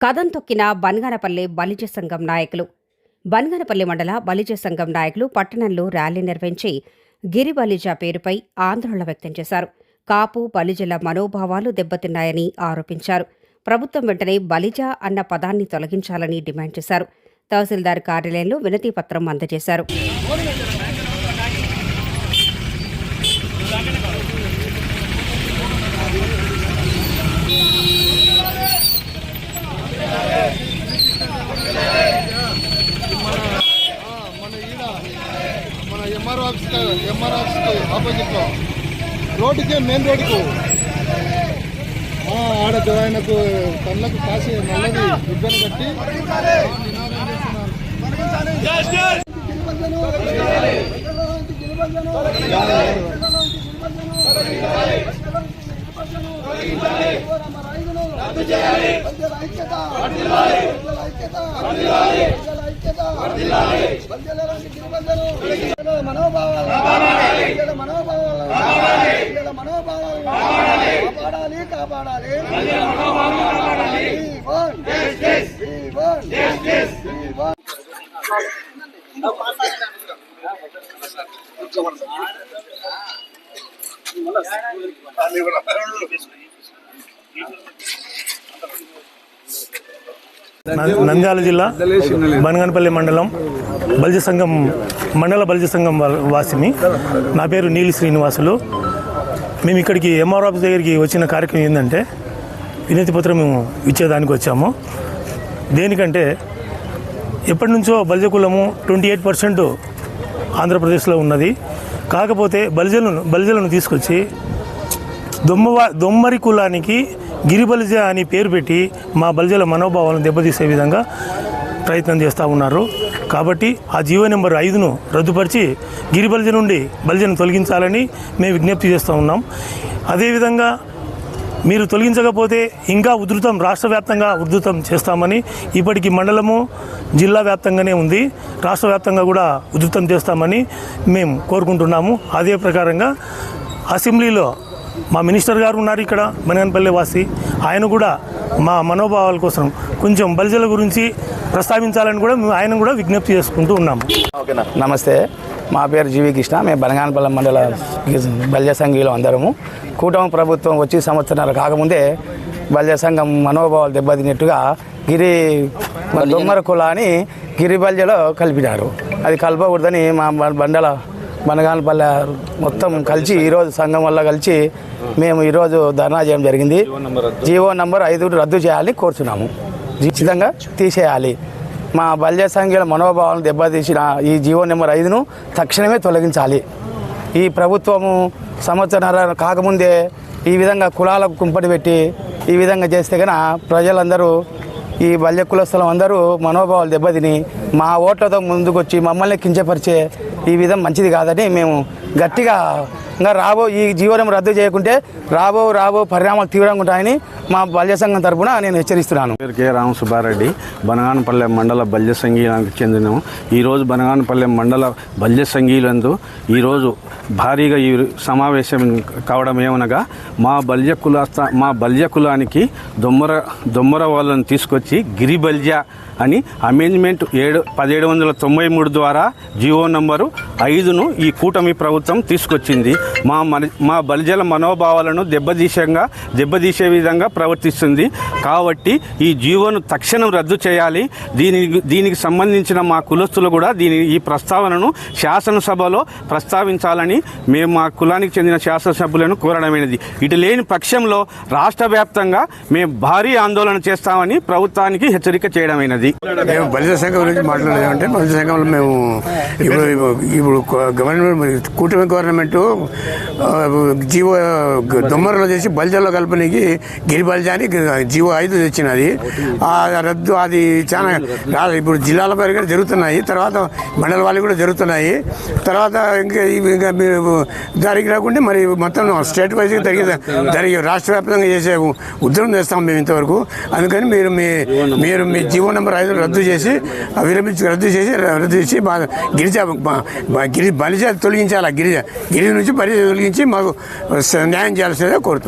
కథం తొక్కిన బన్గనపల్లె బలిజ సంఘం నాయకులు. బన్గనపల్లి మండల బలిజ సంఘం నాయకులు పట్టణంలో ర్యాలీ నిర్వహించి గిరి బలిజ పేరుపై ఆందోళన వ్యక్తం చేశారు. కాపు బలిజల మనోభావాలు దెబ్బతిన్నాయని ఆరోపించారు. ప్రభుత్వం వెంటనే బలిజ అన్న పదాన్ని తొలగించాలని డిమాండ్ చేశారు. తహసీల్దార్ కార్యాలయంలో వినతిపత్రం అందజేశారు మన ఈడ మన ఎంఆర్ ఆఫీస్ ఎంఆర్ ఆఫీస్కి ఆపోజిట్లో. రోడ్డుకే మెయిన్ రోడ్డుకు. ఆ, ఆడ ఆయనకు కళ్ళకు కాసి నల్లది ఇబ్బంది కట్టి నినాదం నంద్యాల జిల్లా బనగనపల్లి మండలం బలిజ సంఘం మండల బలిజ సంఘం వాసిని. నా పేరు నీలి శ్రీనివాసులు. మేము ఇక్కడికి ఎంఆర్ ఆఫీస్ దగ్గరికి వచ్చిన కార్యక్రమం ఏంటంటే వినతి పత్రం మేము ఇచ్చేదానికి వచ్చాము. దేనికంటే ఎప్పటి నుంచో బలిజ కులము ట్వంటీ ఎయిట్ పర్సెంట్ ఆంధ్రప్రదేశ్లో ఉన్నది. కాకపోతే బలిజలను బలిజలను తీసుకొచ్చి దొమ్మవా దొమ్మరి కులానికి గిరిబలిజ అని పేరు పెట్టి మా బలిజల మనోభావాలను దెబ్బతీసే విధంగా ప్రయత్నం చేస్తూ ఉన్నారు. కాబట్టి ఆ జీవో నెంబర్ ఐదును రద్దుపరిచి గిరిబలిజ నుండి బలిజను తొలగించాలని మేము విజ్ఞప్తి చేస్తూ ఉన్నాం. అదేవిధంగా మీరు తొలగించకపోతే ఇంకా ఉధృతం రాష్ట్ర వ్యాప్తంగా ఉధృతం చేస్తామని ఇప్పటికి మండలము జిల్లా వ్యాప్తంగానే ఉంది. రాష్ట్ర వ్యాప్తంగా కూడా ఉధృతం చేస్తామని మేము కోరుకుంటున్నాము. అదే ప్రకారంగా అసెంబ్లీలో మా మినిస్టర్ గారు ఉన్నారు ఇక్కడ మనగనపల్లి వాసి. ఆయన కూడా మా మనోభావాల కోసం కొంచెం బలిజల గురించి ప్రస్తావించాలని కూడా మేము ఆయన కూడా విజ్ఞప్తి చేసుకుంటూ ఉన్నాము. నమస్తే. మా పేరు జీవి కృష్ణ. మేము బనగానపల్లి మండల బల్య సంఘీలో అందరము. కూటమి ప్రభుత్వం వచ్చి సంవత్సరాలు కాకముందే బల్య సంఘం మనోభావాలు దెబ్బతిన్నట్టుగా గిరి దొమ్మర కులాన్ని గిరి బల్యలో కలిపినారు. అది కలపకూడదని మా బండల బనగానపల్లె మొత్తం కలిసి ఈరోజు సంఘం వల్ల కలిసి మేము ఈరోజు ధర్నా చేయడం జరిగింది. జీవో నంబర్ ఐదు రద్దు చేయాలని కోరుతున్నాము ఖచ్చితంగా తీసేయాలి. మా బల్య సంఘాల మనోభావాలను దెబ్బతీసిన ఈ జీవో నెంబర్ ఐదును తక్షణమే తొలగించాలి. ఈ ప్రభుత్వము సంవత్సరాల కాకముందే ఈ విధంగా కులాలకు కుంపటి పెట్టి ఈ విధంగా చేస్తే కన ప్రజలందరూ ఈ బల్య కులస్థలం అందరూ మనోభావాలు దెబ్బతిని మా ఓట్లతో ముందుకొచ్చి మమ్మల్ని కించపరిచే ఈ విధం మంచిది కాదని మేము గట్టిగా ఇంకా రాబో ఈ జీవనం రద్దు చేయకుంటే రాబో రాబో పరిణామాలు తీవ్రంగా ఉంటాయని మా బల్య సంఘం తరఫున నేను హెచ్చరిస్తున్నాను. పేరు కె రామ సుబ్బారెడ్డి బనగానపల్లె మండల బల్య సంఘీయానికి చెందిన ఈరోజు బనగానపల్లె మండల బల్య సంఘీలందు ఈరోజు భారీగా ఈ సమావేశం కావడం ఏమనగా మా బల్య కులస్త మా బల్య కులానికి దొమ్మర దొమ్మర వాళ్ళని తీసుకొచ్చి గిరి బల్య అని అమెండ్మెంట్ ఏడు పదిహేడు వందల తొంభై మూడు ద్వారా జియో నంబరు ఐదును ఈ కూటమి ప్రభుత్వం తీసుకొచ్చింది. మా మన మా బలిజల మనోభావాలను దెబ్బతీసంగా దెబ్బతీసే విధంగా ప్రవర్తిస్తుంది. కాబట్టి ఈ జీవోను తక్షణం రద్దు చేయాలి. దీనికి దీనికి సంబంధించిన మా కులస్తులు కూడా దీని ఈ ప్రస్తావనను శాసనసభలో ప్రస్తావించాలని మేము మా కులానికి చెందిన శాసనసభ్యులను కోరడమైనది. ఇటు లేని పక్షంలో రాష్ట్ర వ్యాప్తంగా మేము భారీ ఆందోళన చేస్తామని ప్రభుత్వానికి హెచ్చరిక చేయడమైనది. మేము బలిత సంఘం గురించి మాట్లాడేదంటే బలిత సంఘంలో మేము ఇప్పుడు ఇప్పుడు గవర్నమెంట్ కూటమి గవర్నమెంట్ జీవో దొమ్మరలో చేసి బలిజలో కలపనికి గిరి బలిజ అని జీవో ఐదు తెచ్చినది. ఆ రద్దు అది చాలా ఇప్పుడు జిల్లాల పరిగా జరుగుతున్నాయి. తర్వాత మండల వాళ్ళు కూడా జరుగుతున్నాయి. తర్వాత ఇంకా ఇంకా మీరు దానికి రాకుంటే మరి మొత్తం స్టేట్ వైజ్గా జరిగే జరిగే రాష్ట్ర వ్యాప్తంగా చేసే ఉద్యమం చేస్తాం మేము ఇంతవరకు. అందుకని మీరు మీ మీరు మీ జీవో నెంబర్ ఐదు రద్దు చేసి విరమించి రద్దు చేసి రద్దు చేసి మా గిరిజ గిరి బలిజ తొలగించాలి గిరిజ. గిరి నుంచి బలిజ తొలగించి మాకు న్యాయం చేయాల్సిందే కోరుతున్నాం.